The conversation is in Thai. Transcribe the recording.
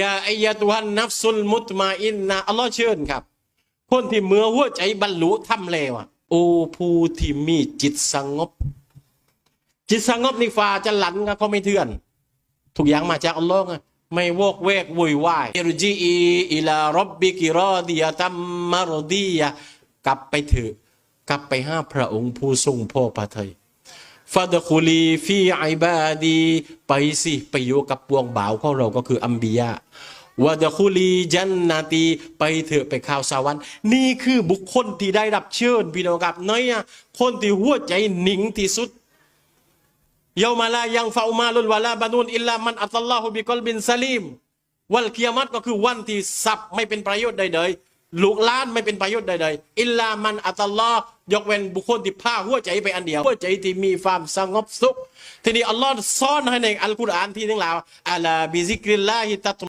ยาอายะตุฮันนัฟซุลมุตมาอินนะอัลลอฮ์เชิญครับ คนที่เมื่อหัวใจบรรลุทำแล้วอะโอผู้ที่มีจิตสงบ จิตสงบนี่ฟ้าจะหลันครับเขาไม่เถื่อน ทุกอย่างมาจากอัลลอฮ์ไงไม่วอกแวกวุ่นวายอิรจีอีอิลารบบิกิรอดียตัมมารดียกลับไปเถอะกลับไปห้าพระองค์ผู้ทรงพ่อพระทัย ฟาดคุลีฟีไอบาดีไปสิไปอยู่กับปวงบ่าวของเราก็คืออัมบียะวาดคุลีจันนาตีไปเถอะไปข่าวสวรรค์นี่คือบุคคลที่ได้รับเชิญพี่น้องครับน้อยคนที่หัวใจหนิงที่สุดเยามาลายังฟาอุมาลุนวะลาบานูนอิลลามันอัตลลอฮุบิกอลบินซาลิมวันเกียรติก็คือวันที่สับไม่เป็นประโยชน์ใดๆ ลูกล้านไม่เป็นประโยชน์ใดๆอิลลามันอัตลอยกเว้นบุคคลที่พาหัวใจไปอันเดียวหัวใจที่มีความสงบสุข ทีนี้อัลลอฮ์ซ่อนให้ในอัลกุรอานที่ทั้งหลาอัลาบิซิกริลลาฮิตัต